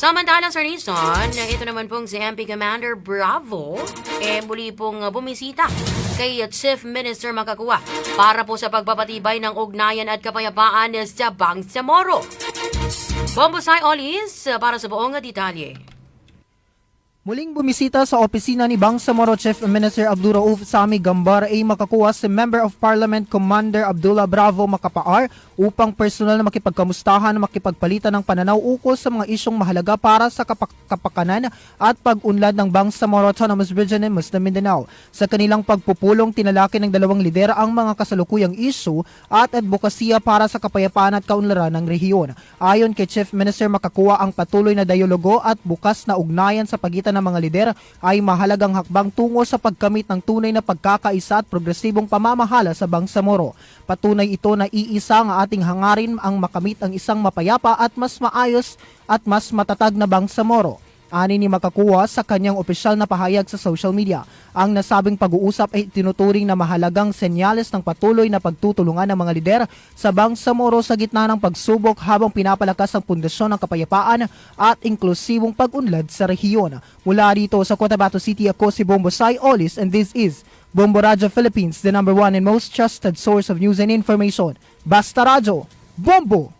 Samantalang sa Rizon, ito naman pong si MP Commander Bravo, eh muli pong uh, bumisita kay Chief Minister Makakuwa para po sa pagpapatibay ng ugnayan at kapayapaan sa Bangsamoro. Bombosay Olis para sa buong detalye. Muling bumisita sa opisina ni Bangsamoro Chief Minister Abdul Rauf Sami Gambar ay makakuha si Member of Parliament Commander Abdullah Bravo Makapaar upang personal na makipagkamustahan makipagpalitan ng pananaw ukol sa mga isyong mahalaga para sa kapak- kapakanan at pag-unlad ng Bangsamoro Autonomous Region in Muslim Mindanao. Sa kanilang pagpupulong, tinalaki ng dalawang lidera ang mga kasalukuyang isyu at advokasya para sa kapayapaan at kaunlaran ng rehiyon. Ayon kay Chief Minister Makakuha ang patuloy na dialogo at bukas na ugnayan sa pagitan ng mga lider ay mahalagang hakbang tungo sa pagkamit ng tunay na pagkakaisa at progresibong pamamahala sa Bangsamoro. Patunay ito na iisa ang ating hangarin ang makamit ang isang mapayapa at mas maayos at mas matatag na Bangsamoro. Ani ni makakuha sa kanyang opisyal na pahayag sa social media. Ang nasabing pag-uusap ay tinuturing na mahalagang senyales ng patuloy na pagtutulungan ng mga lider sa Bangsamoro sa gitna ng pagsubok habang pinapalakas ang pundasyon ng kapayapaan at inklusibong pag-unlad sa rehiyon. Mula dito sa Cotabato City, ako si Bombo Sai Olis and this is Bombo Radyo Philippines, the number one and most trusted source of news and information. Basta Radyo, Bombo!